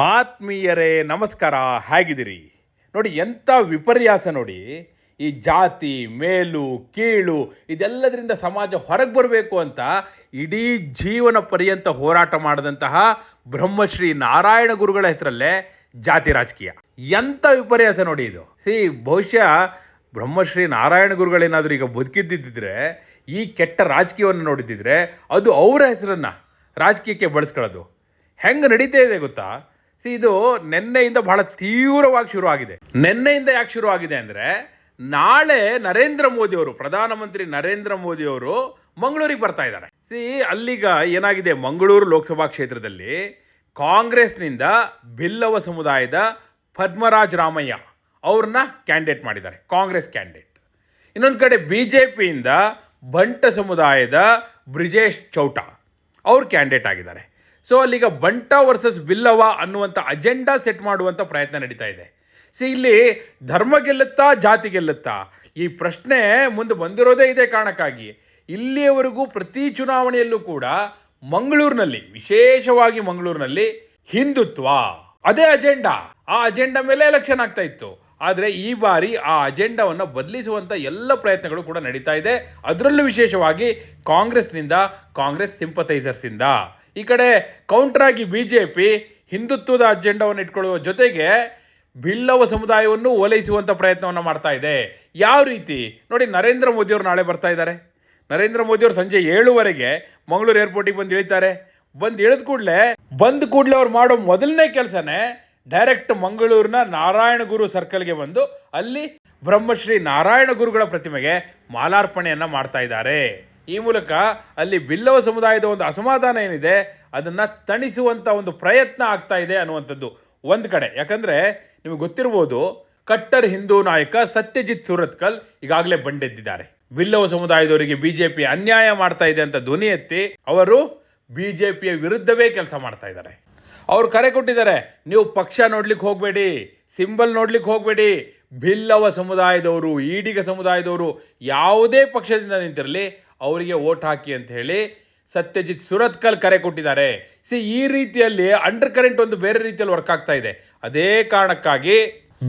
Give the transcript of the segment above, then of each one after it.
ಆತ್ಮೀಯರೇ, ನಮಸ್ಕಾರ. ಹೇಗಿದ್ದೀರಿ? ನೋಡಿ, ಎಂಥ ವಿಪರ್ಯಾಸ ನೋಡಿ. ಈ ಜಾತಿ, ಮೇಲು, ಕೀಳು, ಇದೆಲ್ಲದರಿಂದ ಸಮಾಜ ಹೊರಗೆ ಬರಬೇಕು ಅಂತ ಇಡೀ ಜೀವನ ಪರ್ಯಂತ ಹೋರಾಟ ಮಾಡಿದಂತಹ ಬ್ರಹ್ಮಶ್ರೀ ನಾರಾಯಣ ಗುರುಗಳ ಹೆಸರಲ್ಲೇ ಜಾತಿ ರಾಜಕೀಯ. ಎಂಥ ವಿಪರ್ಯಾಸ ನೋಡಿ ಇದು. ಸಿ, ಬಹುಶಃ ಬ್ರಹ್ಮಶ್ರೀ ನಾರಾಯಣ ಗುರುಗಳೇನಾದರೂ ಈಗ ಬದುಕಿದ್ದಿದ್ದರೆ ಈ ಕೆಟ್ಟ ರಾಜಕೀಯವನ್ನು ನೋಡಿದ್ದಿದ್ರೆ ಅದು ಅವರ ಹೆಸರನ್ನು ರಾಜಕೀಯಕ್ಕೆ ಬಳಸ್ಕೊಳ್ಳೋದು. ಹೆಂಗೆ ನಡೀತಾ ಇದೆ ಗೊತ್ತಾ? ಸಿ ಇದು ನಿನ್ನೆಯಿಂದ ಬಹಳ ತೀವ್ರವಾಗಿ ಶುರು ಆಗಿದೆ ನಿನ್ನೆಯಿಂದ ಯಾಕೆ ಶುರು ಆಗಿದೆ ಅಂದ್ರೆ, ನಾಳೆ ನರೇಂದ್ರ ಮೋದಿ ಅವರು, ಪ್ರಧಾನಮಂತ್ರಿ ನರೇಂದ್ರ ಮೋದಿ ಅವರು ಮಂಗಳೂರಿಗೆ ಬರ್ತಾ ಇದ್ದಾರೆ. ಸಿ ಅಲ್ಲಿಗ ಏನಾಗಿದೆ? ಮಂಗಳೂರು ಲೋಕಸಭಾ ಕ್ಷೇತ್ರದಲ್ಲಿ ಕಾಂಗ್ರೆಸ್ನಿಂದ ಬಿಲ್ಲವ ಸಮುದಾಯದ ಪದ್ಮರಾಜ್ ರಾಮಯ್ಯ ಅವ್ರನ್ನ ಕ್ಯಾಂಡಿಡೇಟ್ ಮಾಡಿದ್ದಾರೆ, ಕಾಂಗ್ರೆಸ್ ಕ್ಯಾಂಡಿಡೇಟ್. ಇನ್ನೊಂದು ಕಡೆ ಬಿ ಜೆ ಪಿಯಿಂದ ಬಂಟ ಸಮುದಾಯದ ಬ್ರಿಜೇಶ್ ಚೌಟ ಅವ್ರು ಕ್ಯಾಂಡಿಡೇಟ್ ಆಗಿದ್ದಾರೆ. ಸೊ ಅಲ್ಲಿಗ ಬಂಟ ವರ್ಸಸ್ ಬಿಲ್ಲವ ಅನ್ನುವಂಥ ಅಜೆಂಡಾ ಸೆಟ್ ಮಾಡುವಂಥ ಪ್ರಯತ್ನ ನಡೀತಾ ಇದೆ. ಸಿ ಇಲ್ಲಿ ಧರ್ಮ ಗೆಲ್ಲುತ್ತಾ, ಜಾತಿ ಗೆಲ್ಲುತ್ತಾ? ಈ ಪ್ರಶ್ನೆ ಮುಂದೆ ಬಂದಿರೋದೇ ಇದೆ ಕಾರಣಕ್ಕಾಗಿ. ಇಲ್ಲಿಯವರೆಗೂ ಪ್ರತಿ ಚುನಾವಣೆಯಲ್ಲೂ ಕೂಡ ಮಂಗಳೂರಿನಲ್ಲಿ, ವಿಶೇಷವಾಗಿ ಮಂಗಳೂರಿನಲ್ಲಿ ಹಿಂದುತ್ವ. ಅದೇ ಅಜೆಂಡಾ ಆ ಅಜೆಂಡಾ ಮೇಲೆ ಎಲೆಕ್ಷನ್ ಆಗ್ತಾ ಇತ್ತು. ಆದರೆ ಈ ಬಾರಿ ಆ ಅಜೆಂಡಾವನ್ನು ಬದಲಿಸುವಂತ ಎಲ್ಲ ಪ್ರಯತ್ನಗಳು ಕೂಡ ನಡೀತಾ ಇದೆ. ಅದರಲ್ಲೂ ವಿಶೇಷವಾಗಿ ಕಾಂಗ್ರೆಸ್ನಿಂದ, ಕಾಂಗ್ರೆಸ್ ಸಿಂಪತೈಸರ್ಸ್ ಇಂದ. ಈ ಕಡೆ ಕೌಂಟರ್ ಆಗಿ ಬಿಜೆಪಿ ಹಿಂದುತ್ವದ ಅಜೆಂಡಾವನ್ನು ಇಟ್ಕೊಳ್ಳುವ ಜೊತೆಗೆ ಬಿಲ್ಲವ ಸಮುದಾಯವನ್ನು ಓಲೈಸುವಂಥ ಪ್ರಯತ್ನವನ್ನು ಮಾಡ್ತಾ ಇದೆ. ಯಾವ ರೀತಿ? ನೋಡಿ, ನರೇಂದ್ರ ಮೋದಿಯವರು ನಾಳೆ ಬರ್ತಾ ಇದ್ದಾರೆ. ನರೇಂದ್ರ ಮೋದಿಯವರು ಸಂಜೆ ಏಳುವರೆಗೆ ಮಂಗಳೂರು ಏರ್ಪೋರ್ಟಿಗೆ ಬಂದು ಇಳಿತಾರೆ ಬಂದು ಇಳಿದ ಕೂಡಲೇ, ಬಂದ ಕೂಡಲೇ ಅವ್ರು ಮಾಡೋ ಮೊದಲನೇ ಕೆಲಸನೇ ಡೈರೆಕ್ಟ್ ಮಂಗಳೂರಿನ ನಾರಾಯಣ ಗುರು ಸರ್ಕಲ್ಗೆ ಬಂದು ಅಲ್ಲಿ ಬ್ರಹ್ಮಶ್ರೀ ನಾರಾಯಣ ಗುರುಗಳ ಪ್ರತಿಮೆಗೆ ಮಾಲಾರ್ಪಣೆಯನ್ನು ಮಾಡ್ತಾ ಇದ್ದಾರೆ. ಈ ಮೂಲಕ ಅಲ್ಲಿ ಬಿಲ್ಲವ ಸಮುದಾಯದ ಒಂದು ಅಸಮಾಧಾನ ಏನಿದೆ, ಅದನ್ನ ತಣಿಸುವಂಥ ಒಂದು ಪ್ರಯತ್ನ ಆಗ್ತಾ ಇದೆ ಅನ್ನುವಂಥದ್ದು ಒಂದು ಕಡೆ. ಯಾಕಂದ್ರೆ ನಿಮಗೆ ಗೊತ್ತಿರ್ಬೋದು, ಕಟ್ಟರ್ ಹಿಂದೂ ನಾಯಕ ಸತ್ಯಜಿತ್ ಸುರತ್ಕಲ್ ಈಗಾಗಲೇ ಬಂಡೆದ್ದಿದ್ದಾರೆ. ಬಿಲ್ಲವ ಸಮುದಾಯದವರಿಗೆ ಬಿಜೆಪಿ ಅನ್ಯಾಯ ಮಾಡ್ತಾ ಇದೆ ಅಂತ ಧ್ವನಿ ಎತ್ತಿ ಅವರು ಬಿಜೆಪಿಯ ವಿರುದ್ಧವೇ ಕೆಲಸ ಮಾಡ್ತಾ ಇದ್ದಾರೆ. ಅವ್ರು ಕರೆ ಕೊಟ್ಟಿದ್ದಾರೆ, ನೀವು ಪಕ್ಷ ನೋಡ್ಲಿಕ್ಕೆ ಹೋಗಬೇಡಿ, ಸಿಂಬಲ್ ನೋಡ್ಲಿಕ್ಕೆ ಹೋಗಬೇಡಿ, ಬಿಲ್ಲವ ಸಮುದಾಯದವರು, ಈಡಿಗ ಸಮುದಾಯದವರು ಯಾವುದೇ ಪಕ್ಷದಿಂದ ನಿಂತಿರಲಿ ಅವರಿಗೆ ಓಟ್ ಹಾಕಿ ಅಂತ ಹೇಳಿ ಸತ್ಯಜಿತ್ ಸುರತ್ಕಲ್ ಕರೆ ಕೊಟ್ಟಿದ್ದಾರೆ. ಸಿ, ಈ ರೀತಿಯಲ್ಲಿ ಅಂಡರ್ ಕರೆಂಟ್ ಒಂದು ಬೇರೆ ರೀತಿಯಲ್ಲಿ ವರ್ಕ್ ಆಗ್ತಾ ಇದೆ. ಅದೇ ಕಾರಣಕ್ಕಾಗಿ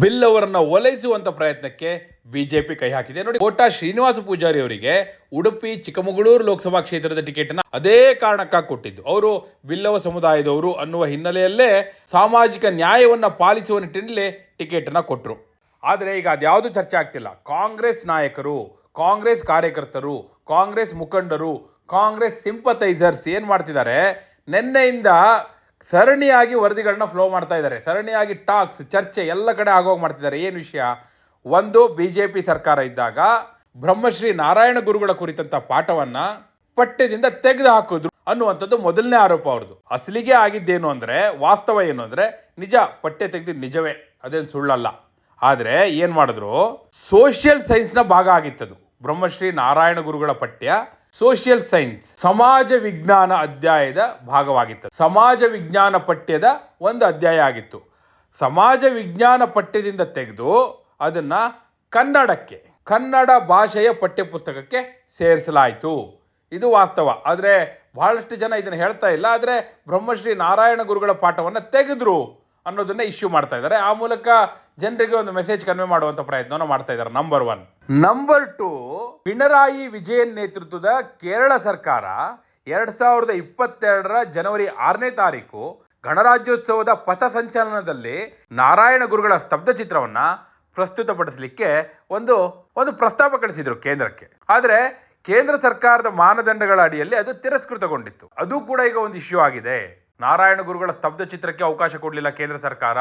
ಬಿಲ್ ಅವರನ್ನ ಒಲೈಸುವಂತ ಪ್ರಯತ್ನಕ್ಕೆ ಬಿಜೆಪಿ ಕೈ ಹಾಕಿದೆ. ನೋಡಿ, ಕೋಟಾ ಶ್ರೀನಿವಾಸ ಪೂಜಾರಿ ಅವರಿಗೆ ಉಡುಪಿ, ಚಿಕ್ಕಮಗಳೂರು ಲೋಕಸಭಾ ಕ್ಷೇತ್ರದ ಟಿಕೆಟ್ ಅನ್ನ ಅದೇ ಕಾರಣಕ್ಕಾಗಿ ಕೊಟ್ಟಿದ್ದು. ಅವರು ಬಿಲ್ಲವ ಸಮುದಾಯದವರು ಅನ್ನುವ ಹಿನ್ನೆಲೆಯಲ್ಲೇ ಸಾಮಾಜಿಕ ನ್ಯಾಯವನ್ನ ಪಾಲಿಸುವ ನಿಟ್ಟಿನಲ್ಲಿ ಟಿಕೆಟ್ ಅನ್ನ ಕೊಟ್ಟರು ಆದರೆ ಈಗ ಅದ್ಯಾವುದು ಚರ್ಚೆ ಆಗ್ತಿಲ್ಲ. ಕಾಂಗ್ರೆಸ್ ನಾಯಕರು ಕಾಂಗ್ರೆಸ್ ಕಾರ್ಯಕರ್ತರು, ಕಾಂಗ್ರೆಸ್ ಮುಖಂಡರು, ಕಾಂಗ್ರೆಸ್ ಸಿಂಪತೈಸರ್ಸ್ ಏನು ಮಾಡ್ತಿದ್ದಾರೆ? ನಿನ್ನೆಯಿಂದ ಸರಣಿಯಾಗಿ ವರದಿಗಳನ್ನ ಫ್ಲೋ ಮಾಡ್ತಾ ಇದ್ದಾರೆ. ಸರಣಿಯಾಗಿ ಟಾಕ್ಸ್ ಚರ್ಚೆ ಎಲ್ಲ ಕಡೆ ಆಗೋಗಿ ಮಾಡ್ತಿದ್ದಾರೆ. ಏನು ವಿಷಯ? ಒಂದು, ಬಿಜೆಪಿ ಸರ್ಕಾರ ಇದ್ದಾಗ ಬ್ರಹ್ಮಶ್ರೀ ನಾರಾಯಣ ಗುರುಗಳ ಕುರಿತಂತ ಪಾಠವನ್ನ ಪಠ್ಯದಿಂದ ತೆಗೆದು ಹಾಕಿದ್ರು ಅನ್ನುವಂಥದ್ದು ಮೊದಲನೇ ಆರೋಪ ಅವ್ರದ್ದು. ಅಸಲಿಗೆ ಆಗಿದ್ದೇನು ಅಂದ್ರೆ, ವಾಸ್ತವ ಏನು ಅಂದ್ರೆ, ನಿಜ ಪಠ್ಯ ತೆಗೆದಿದ್ದು ನಿಜವೇ. ಅದೇನು ಸುಳ್ಳಲ್ಲ. ಆದರೆ ಏನು ಮಾಡಿದ್ರು? ಸೋಷಿಯಲ್ ಸೈನ್ಸ್ನ ಭಾಗ ಭಾಗ ಆಗಿತ್ತದು. ಬ್ರಹ್ಮಶ್ರೀ ನಾರಾಯಣ ಗುರುಗಳ ಪಠ್ಯ ಸೋಷಿಯಲ್ ಸೈನ್ಸ್, ಸಮಾಜ ವಿಜ್ಞಾನ ಅಧ್ಯಾಯದ ಭಾಗವಾಗಿತ್ತು ಸಮಾಜ ವಿಜ್ಞಾನ ಪಠ್ಯದ ಒಂದು ಅಧ್ಯಾಯ ಆಗಿತ್ತು. ಸಮಾಜ ವಿಜ್ಞಾನ ಪಠ್ಯದಿಂದ ತೆಗೆದು ಅದನ್ನ ಕನ್ನಡಕ್ಕೆ, ಕನ್ನಡ ಭಾಷೆಯ ಪಠ್ಯ ಪುಸ್ತಕಕ್ಕೆ ಸೇರಿಸಲಾಯಿತು. ಇದು ವಾಸ್ತವ. ಆದರೆ ಬಹಳಷ್ಟು ಜನ ಇದನ್ನು ಹೇಳ್ತಾ ಇಲ್ಲ. ಆದರೆ ಬ್ರಹ್ಮಶ್ರೀ ನಾರಾಯಣ ಗುರುಗಳ ಪಾಠವನ್ನು ತೆಗೆದ್ರು ಅನ್ನೋದನ್ನ ಇಶ್ಯೂ ಮಾಡ್ತಾ ಇದ್ದಾರೆ. ಆ ಮೂಲಕ ಜನರಿಗೆ ಒಂದು ಮೆಸೇಜ್ ಕನ್ವೆ ಮಾಡುವಂತ ಪ್ರಯತ್ನವನ್ನು ಮಾಡ್ತಾ ಇದ್ದಾರೆ. Number one number two Pinarayi Vijayan ನೇತೃತ್ವದ ಕೇರಳ ಸರ್ಕಾರ ಎರಡ್ ಸಾವಿರದ ಇಪ್ಪತ್ತೆರಡರ ಜನವರಿ ಆರನೇ ತಾರೀಕು ಗಣರಾಜ್ಯೋತ್ಸವದ ಪಥ ಸಂಚಲನದಲ್ಲಿ ನಾರಾಯಣ ಗುರುಗಳ ಸ್ತಬ್ಧ ಚಿತ್ರವನ್ನ ಪ್ರಸ್ತುತಪಡಿಸಲಿಕ್ಕೆ ಒಂದು ಒಂದು ಪ್ರಸ್ತಾಪ ಕಳಿಸಿದ್ರು ಕೇಂದ್ರಕ್ಕೆ. ಆದ್ರೆ ಕೇಂದ್ರ ಸರ್ಕಾರದ ಮಾನದಂಡಗಳ ಅಡಿಯಲ್ಲಿ ಅದು ತಿರಸ್ಕೃತಗೊಂಡಿತ್ತು. ಅದು ಕೂಡ ಈಗ ಒಂದು ಇಶ್ಯೂ ಆಗಿದೆ. ನಾರಾಯಣ ಗುರುಗಳ ಸ್ತಬ್ಧ ಚಿತ್ರಕ್ಕೆ ಅವಕಾಶ ಕೊಡಲಿಲ್ಲ ಕೇಂದ್ರ ಸರ್ಕಾರ.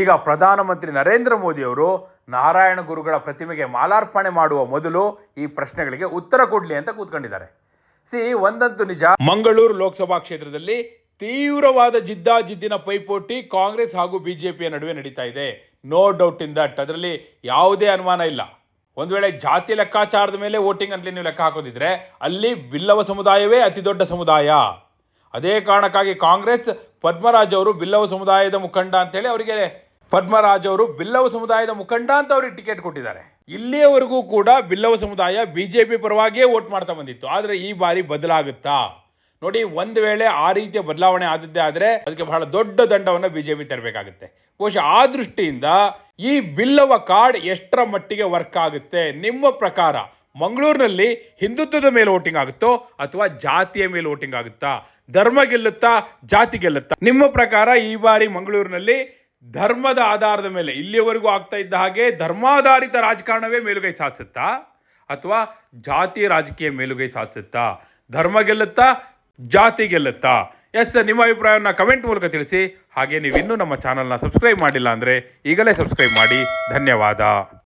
ಈಗ ಪ್ರಧಾನಮಂತ್ರಿ ನರೇಂದ್ರ ಮೋದಿ ಅವರು ನಾರಾಯಣ ಗುರುಗಳ ಪ್ರತಿಮೆಗೆ ಮಾಲಾರ್ಪಣೆ ಮಾಡುವ ಮೊದಲು ಈ ಪ್ರಶ್ನೆಗಳಿಗೆ ಉತ್ತರ ಕೊಡಲಿ ಅಂತ ಕೂತ್ಕೊಂಡಿದ್ದಾರೆ. ಸಿ, ಒಂದಂತೂ ನಿಜ. ಮಂಗಳೂರು ಲೋಕಸಭಾ ಕ್ಷೇತ್ರದಲ್ಲಿ ತೀವ್ರವಾದ ಜಿದ್ದಾಜಿದ್ದಿನ ಪೈಪೋಟಿ ಕಾಂಗ್ರೆಸ್ ಹಾಗೂ ಬಿಜೆಪಿಯ ನಡುವೆ ನಡೀತಾ ಇದೆ. ನೋ ಡೌಟ್ ಇನ್ ದಟ್ ಅದರಲ್ಲಿ ಯಾವುದೇ ಅನುಮಾನ ಇಲ್ಲ. ಒಂದು ವೇಳೆ ಜಾತಿ ಲೆಕ್ಕಾಚಾರದ ಮೇಲೆ ವೋಟಿಂಗ್ ಅಂತ ನೀವು ಲೆಕ್ಕ ಹಾಕೋದಿದ್ರೆ ಅಲ್ಲಿ ಬಿಲ್ಲವ ಸಮುದಾಯವೇ ಅತಿ ದೊಡ್ಡ ಸಮುದಾಯ. ಅದೇ ಕಾರಣಕ್ಕಾಗಿ ಕಾಂಗ್ರೆಸ್, ಪದ್ಮರಾಜ್ ಅವರು ಬಿಲ್ಲವ ಸಮುದಾಯದ ಮುಖಂಡ ಅಂತೇಳಿ ಅವರಿಗೆ ಪದ್ಮರಾಜ್ ಅವರು ಬಿಲ್ಲವ ಸಮುದಾಯದ ಮುಖಂಡ ಅಂತ ಅವ್ರಿಗೆ ಟಿಕೆಟ್ ಕೊಟ್ಟಿದ್ದಾರೆ. ಇಲ್ಲಿಯವರೆಗೂ ಕೂಡ ಬಿಲ್ಲವ ಸಮುದಾಯ ಬಿಜೆಪಿ ಪರವಾಗಿಯೇ ವೋಟ್ ಮಾಡ್ತಾ ಬಂದಿತ್ತು. ಆದರೆ ಈ ಬಾರಿ ಬದಲಾಗುತ್ತಾ? ನೋಡಿ, ಒಂದು ವೇಳೆ ಆ ರೀತಿಯ ಬದಲಾವಣೆ ಆದದ್ದೇ ಆದರೆ ಅದಕ್ಕೆ ಬಹಳ ದೊಡ್ಡ ದಂಡವನ್ನು ಬಿಜೆಪಿ ತರಬೇಕಾಗುತ್ತೆ. ಬಹುಶಃ ಆ ದೃಷ್ಟಿಯಿಂದ ಈ ಬಿಲ್ಲವ ಕಾರ್ಡ್ ಎಷ್ಟರ ಮಟ್ಟಿಗೆ ವರ್ಕ್ ಆಗುತ್ತೆ? ನಿಮ್ಮ ಪ್ರಕಾರ ಮಂಗಳೂರಿನಲ್ಲಿ ಹಿಂದುತ್ವದ ಮೇಲೆ ವೋಟಿಂಗ್ ಆಗುತ್ತೋ ಅಥವಾ ಜಾತಿಯ ಮೇಲೆ ವೋಟಿಂಗ್ ಆಗುತ್ತಾ? ಧರ್ಮ ಗೆಲ್ಲುತ್ತಾ, ಜಾತಿ ಗೆಲ್ಲುತ್ತಾ? ನಿಮ್ಮ ಪ್ರಕಾರ ಈ ಬಾರಿ ಮಂಗಳೂರಿನಲ್ಲಿ ಧರ್ಮದ ಆಧಾರದ ಮೇಲೆ ಇಲ್ಲಿಯವರೆಗೂ ಆಗ್ತಾ ಇದ್ದ ಹಾಗೆ ಧರ್ಮಾಧಾರಿತ ರಾಜಕಾರಣವೇ ಮೇಲುಗೈ ಸಾಧಿಸುತ್ತಾ? ಅಥವಾ ಜಾತಿ ರಾಜಕೀಯ ಮೇಲುಗೈ ಸಾಧಿಸುತ್ತಾ? ಧರ್ಮ ಗೆಲ್ಲುತ್ತಾ, ಜಾತಿ ಗೆಲ್ಲುತ್ತಾ? ಎಸ್ ನಿಮ್ಮ ಅಭಿಪ್ರಾಯವನ್ನು ಕಮೆಂಟ್ ಮೂಲಕ ತಿಳಿಸಿ. ಹಾಗೆ ನೀವು ಇನ್ನೂ ನಮ್ಮ ಚಾನಲ್ನ ಸಬ್ಸ್ಕ್ರೈಬ್ ಮಾಡಿಲ್ಲ ಅಂದರೆ ಈಗಲೇ ಸಬ್ಸ್ಕ್ರೈಬ್ ಮಾಡಿ. ಧನ್ಯವಾದ.